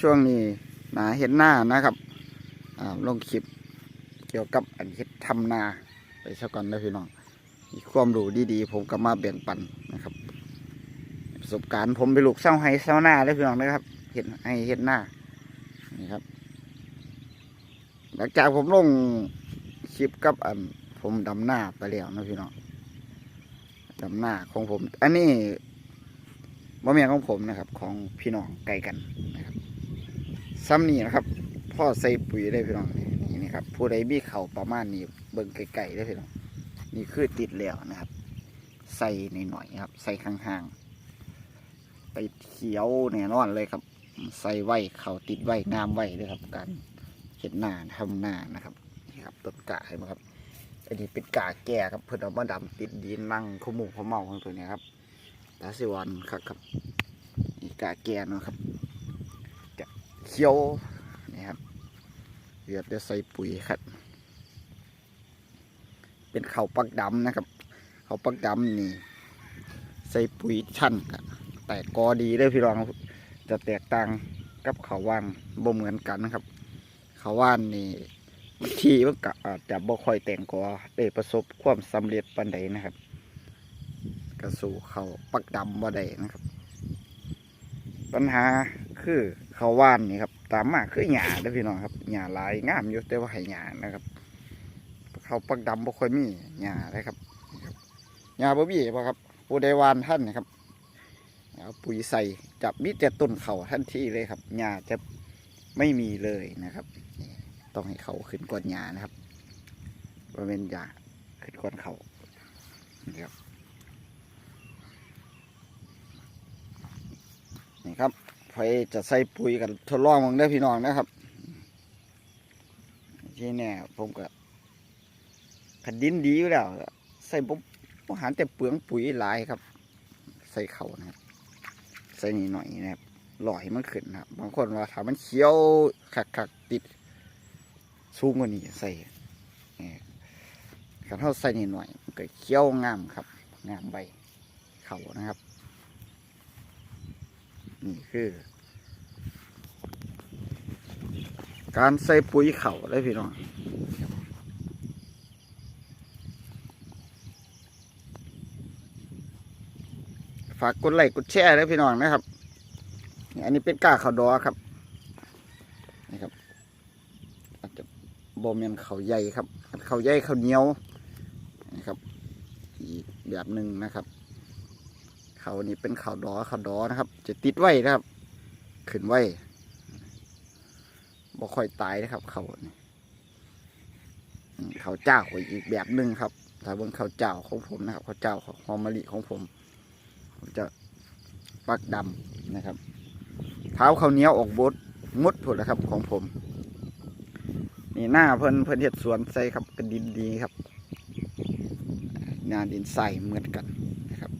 ช่วงนี้หนาเห็นหน้านะครับลงคลิปเกี่ยวกับอันเฮ็ดทำนาไปสักก่อนนะพี่น้องมีความรู้ดีๆ ผมก็มาแบ่งปันนะครับประสบการณ์ผมไปลูกเศร้าไห้เศร้าหน้าได้พี่น้องนะครับเห็นไห้เห็นหน้านี่ครับ หลังจากผมลงคลิปกับอันผมดำหน้าไปแล้วนะพี่น้องดำหน้าของผม อันนี้บ่แม่นของผมนะครับ ของพี่น้องไกลกันนะครับ ซ้ำนี่นะครับ พ่อใส่ปุ๋ยได้พี่น้องนี่นี่นี่ครับผู้ใดมีเข่าประมาณนี้เบิ่งไกลๆได้พี่น้องนี่คือติดแล้วนะครับ ใส่หน่อยๆครับ ใส่ข้างๆไปเขียวแน่นอนเลยครับ ใส่ไว้เข่าติดไว้งามไว้เลยครับ การเห็ดหน้าทำหน้านะครับนี่ครับต้นกาเห็นไหมครับอันนี้เป็นกาแก่ครับเพื่อนเอามาดำติดดินนั่งขมุกขมเมาของตัวนี้ครับตาสิวันครับครับนี่กาแก่เนาะครับ เขียวนี่ครับเดี๋ยวจะใส่ปุ๋ยครับ เป็นเขาปักดำนะครับ เขาปักดำนี่ ใส่ปุ๋ยชั้นก็แตกกอดีเลยพี่รองจะแตกต่างกับข้าวว่านบ่เหมือนกันนะครับข้าวว่านนี่ที่มันก็อาจจะบ่ค่อยแต่งกอได้ประสบความสำเร็จปานใดนะครับก็สู่เขาปักดำบ่ได้นะครับ ปัญหาคือ เขาว่านนี่ครับ ตามมาคือหญ้าเด้อพี่น้องครับหญ้าหลายงามอยู่แต่ว่าให้หญ้านะครับเขาปักดำบ่ค่อยมีหญ้าเลยครับหญ้าบ่มีบ่ครับผู้ใดหวานท่านนะครับเอาปุ๋ยใส่จับมีแต่ต้นเขาทันทีเลยครับหญ้าจะไม่มีเลยนะครับ ต้องให้เขาขึ้นก้อนหญ้านะครับบริเวณหญ้าขึ้นก้อนเขานี่ครับนี่ครับ ไฟจะใส่ปุ๋ยกันทดลองมึงได้พี่น้องนะครับ ที่เนี่ยผมก็ขัดดินดีอยู่แล้ว ใส่ผมผมหารแต่เปลืองปุ๋ยหลายครับ ใส่เขานะครับ ใส่นิดหน่อยนะครับหล่อให้มันขึ้นนะครับ บางคนว่าถามมันเขียวขักๆติดสูงกว่านี้ใส่ขันเท่าใส่นิดหน่อยมันก็เคี้ยวงามครับ งามใบเขานะครับ นี่คือ การใส่ปุ๋ยเข่าได้พี่น้องฝากกดไลค์กดแชร์ด้วยพี่น้องนะครับ อันนี้เป็นก้าขาวดอครับนี่ครับอาจจะบอมเมนเขาใหญ่ครับเขาใหญ่เขาเหนียวนะครับ อีกแบบหนึ่งนะครับ เขานี่เป็นเขาดอเขาดอนะครับ จะติดไว้นะครับขึ้นไว้บ่ค่อยตายนะครับ เขานี่อืมเขาเจ้าอีกแบบหนึ่งครับถ้าบิ่งเขาเจ้าของผมนะครับเขาเจ้าของหอมมะลิของผมผมจะปักดำนะครับ เท้าเขาเนี้ยออกบดมุดผลนะครับของผม นี่หน้าเพิ่นเพิ่นเห็ดสวนใส่ครับกระดินดีครับหน้าดินใส่เหมือนกันนะครับ